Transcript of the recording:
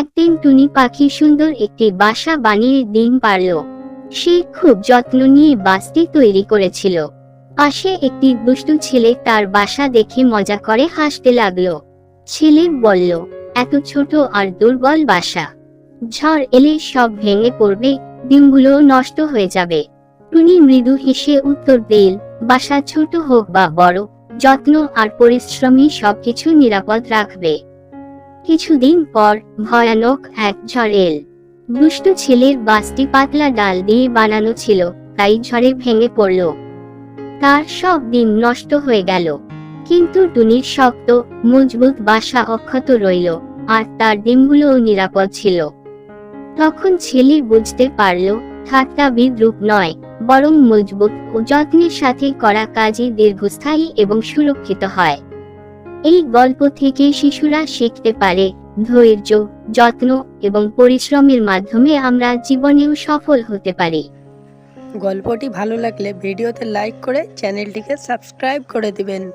একদিন টুনি পাখি সুন্দর একটি বাসা বানিয়ে ডিম পারল সে খুব যত্ন নিয়ে বাসটি তৈরি করেছিল। পাশে একটি দুষ্টু ছেলে তার বাসা দেখে মজা করে হাসতে লাগল। ছেলে বলল, এত ছোট আর দুর্বল বাসা। ঝড় এলে সব ভেঙে পড়বে, ডিমগুলো নষ্ট হয়ে যাবে। টুনি মৃদু হেসে উত্তর দিল, বাসা ছোট হোক বা বড়, যত্ন আর পরিশ্রমী সবকিছু নিরাপদ রাখবে। কিছুদিন পর ভয়ানক এক ঝড় এল। দুষ্ট ছেলের বাসটি পাতলা ডাল দিয়ে বানানো ছিল, তাই ঝড়ে ভেঙে পড়ল। তার সব ডিম নষ্ট হয়ে গেল। কিন্তু টুনির শক্ত, মজবুত বাসা অক্ষত রইল, আর তার ডিমগুলোও নিরাপদ ছিল। তখন ছেলে বুঝতে পারল, ঠাট্টা বিদ্রুপ নয়, বরং মজবুত ও যত্নের সাথে করা কাজই দীর্ঘস্থায়ী এবং সুরক্ষিত হয়। এই গল্প থেকে শিশুরা শিখতে পারে ধৈর্য, যত্ন এবং পরিশ্রমের মাধ্যমে আমরা জীবনেও সফল হতে পারি। গল্পটি ভালো লাগলে ভিডিওতে লাইক করে চ্যানেলটিকে সাবস্ক্রাইব করে দিবেন।